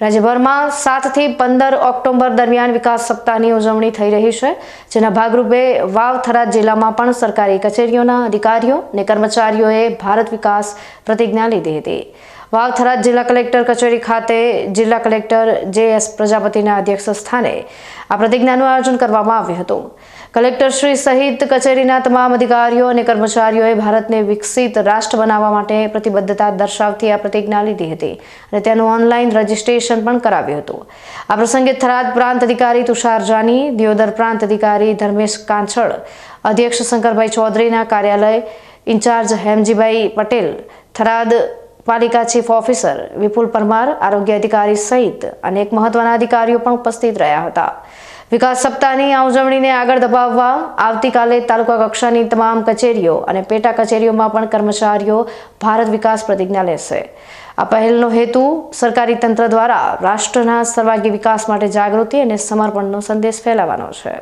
રાજ્યભરમાં સાતથી પંદર ઓક્ટોબર દરમિયાન વિકાસ સપ્તાહની ઉજવણી થઈ રહી છે, જેના ભાગરૂપે વાવ થરાદ જિલ્લામાં પણ સરકારી કચેરીઓના અધિકારીઓ અને કર્મચારીઓએ ભારત વિકાસ પ્રતિજ્ઞા લીધી હતી. વાવ થરાદ જિલ્લા કલેક્ટર કચેરી ખાતે જિલ્લા કલેક્ટર જે એસ પ્રજાપતિના અધ્યક્ષ સ્થાને આ પ્રતિજ્ઞાનું આયોજન કરવામાં આવ્યું હતું. કલેક્ટર શ્રી સહિત કચેરીના તમામ અધિકારીઓ અને કર્મચારીઓએ ભારતને વિકસિત રાષ્ટ્ર બનાવવા માટે પ્રતિબદ્ધતા દર્શાવતી આ પ્રતિજ્ઞા લીધી હતી અને તેનું ઓનલાઈન રજીસ્ટ્રેશન પણ કરાવ્યું હતું. આ પ્રસંગે થરાદ પ્રાંત અધિકારી તુષાર જાની, દિયોદર પ્રાંત અધિકારી ધર્મેશ કાંછળ અધ્યક્ષ શંકરભાઈ ચૌધરીના કાર્યાલય ઇન્ચાર્જ હેમજીભાઈ પટેલ, થરાદ પાલિકા ચીફ ઓફિસર વિપુલ પરમાર, આરોગ્ય અધિકારી સહિત અનેક મહત્વના અધિકારીઓ પણ ઉપસ્થિત રહ્યા હતા. વિકાસ સપ્તાહની આ ઉજવણીને આગળ દબાવવા આવતીકાલે તાલુકા કક્ષાની તમામ કચેરીઓ અને પેટા કચેરીઓમાં પણ કર્મચારીઓ ભારત વિકાસ પ્રતિજ્ઞા લેશે. આ પહેલનો હેતુ સરકારી તંત્ર દ્વારા રાષ્ટ્રના સર્વાંગી વિકાસ માટે જાગૃતિ અને સમર્પણનો સંદેશ ફેલાવવાનો છે.